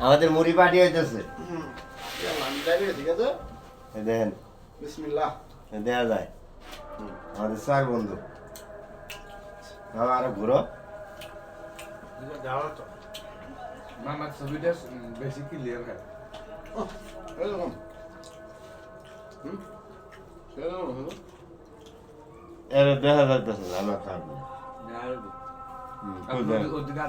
আমাদের মুড়ি পাটি হইতেছে। দেখেন। বিসমিল্লাহ। দেখা যায়। আমাদের চার বন্ধু। বাবা আরও ঘুরো। মামার ছবিটা বেশি ক্লিয়ার হয়। দেখা যাইতেছে আমরা বুঝলেন? ওদিকে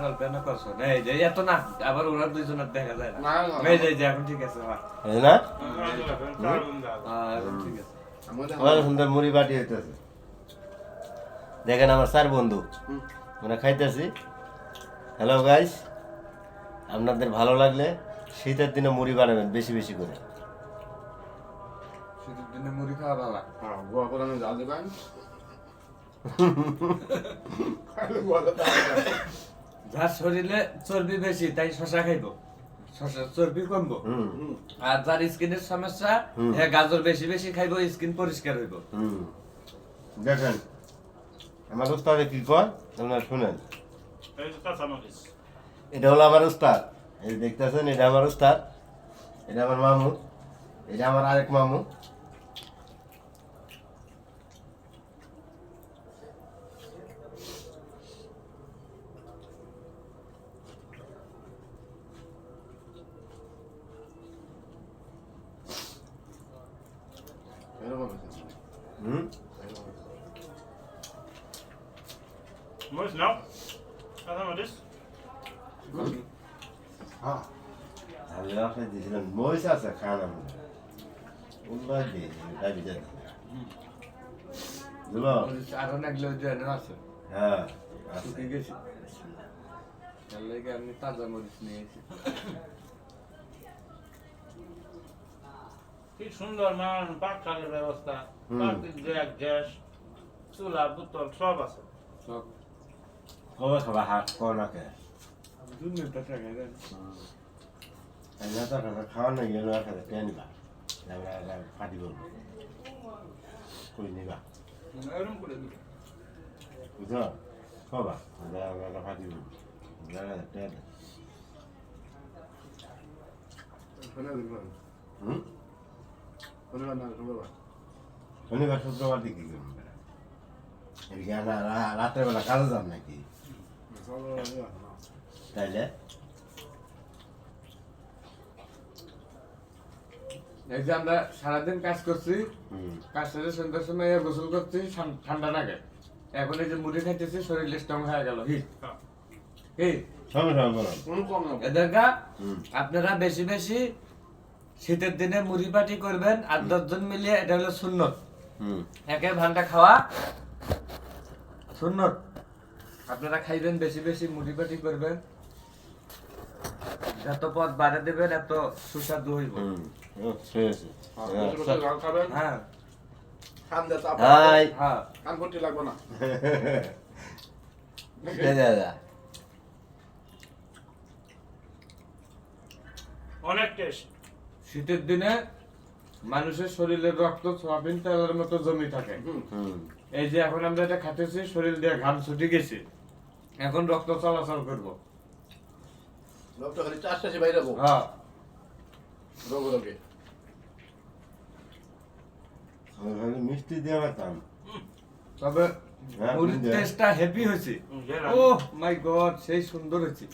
করছ না এই যে এত না আবার ওরা দুইজনের দেখা যায় না। না না এই যে যে এখন ঠিক আছে হ্যাঁ। এই না? হ্যাঁ, ঠিক আছে। আমাদের সুন্দর মুড়ি পাটি হইতেছে দেখেন আমার স্যার বন্ধু। আমরা খাইতেছি। হ্যালো গাইস আপনাদের ভালো লাগলে শীতের দিনে মুড়ি বানাবেন বেশি বেশি করে। শীতের দিনে মুড়ি খাওয়া ভালো। হ্যাঁ গোয়া করে আমি জাল দেবেন। যার শরীরে চর্বি বেশি তাই শশা খাইব। শশা চর্বি কমবো। আর যার স্কিনের সমস্যা হ্যাঁ গাজর বেশি বেশি খাইব স্কিন পরিষ্কার হইব। দেখেন আমার উস্তাদে কি কর আপনারা শুনেন। এটা হলো আমার উস্তাদ। এই দেখতেছেন এটা আমার উস্তাদ। এটা আমার মামু। এটা আমার আরেক মামু এরকম আছে হুম এরকম আছে। Moist now? I don't know this. হ্যাঁ আমি আপনার দিয়েছিলেন মহিষ আছে খান আমি উল্লাই দিয়ে ডাবি যাতে বুঝলো আরও যে এনে আছে হ্যাঁ শুকিয়ে গেছি তার লাগে আমি তাজা মরিচ নিয়েছি কি সুন্দর মান পাকালের ব্যবস্থা। পাখির গ্যাস চুলা বোতল সব আছে। সব। দেন এই না তো খাতা খাওয়া নাই গেল আর খাতা কে নিবা আমরা আমরা ফাটি বলব কই নিবা এরকম করে দিবে বুঝছ খাবা আমরা আমরা ফাটি বলব জায়গা কে শোনা দেখবেন হুম শনিবার শুক্রবার দিকে কি করবেন এদিকে না রা- রাত্রে বেলা কাজে যান নাকি তাইলে এই যে আমরা সারাদিন কাজ করছি কাজ শেষে সন্ধ্যার সময় গোসল করছি ঠান- ঠান্ডা লাগে। এখন এই যে মুড়ি খাইতেছি শরীর স্ট্রং হয়ে গেল। হিট। হুম। আপনারা বেশি বেশি শীতের দিনে মুড়ি পাটি করবেন আর দশজন মিলিয়ে এটা হলো সুন্নত। হুম। একে ভান্ডা খাওয়া সুন্নত। আপনারা খাইবেন বেশি বেশি মুড়ি পাটি করবেন। যত পথ বাড়ে দেবেন এত সুস্বাদু হইব। হ্যাঁ খাবেন? হ্যাঁ। হ্যাঁ। কান ভর্তি লাগবে না। অনেক টেস্ট শীতের দিনে মানুষের শরীরের রক্ত সোয়াবিন তেলের মতো জমি থাকে। হুম। হুম। এই যে এখন আমরা এটা খাইতেছি শরীর দিয়ে ঘাম ছুটে গেছে। এখন রক্ত চলাচল করব। রক্ত খালি বাইরে যাব। হ্যাঁ। রোগ রোগে মিষ্টি দিয়ে পারতাম তবে হ্যাঁ, মুড়ির টেস্টটা হেভি হয়েছে। ও মাই গড সেই সুন্দর হয়েছে।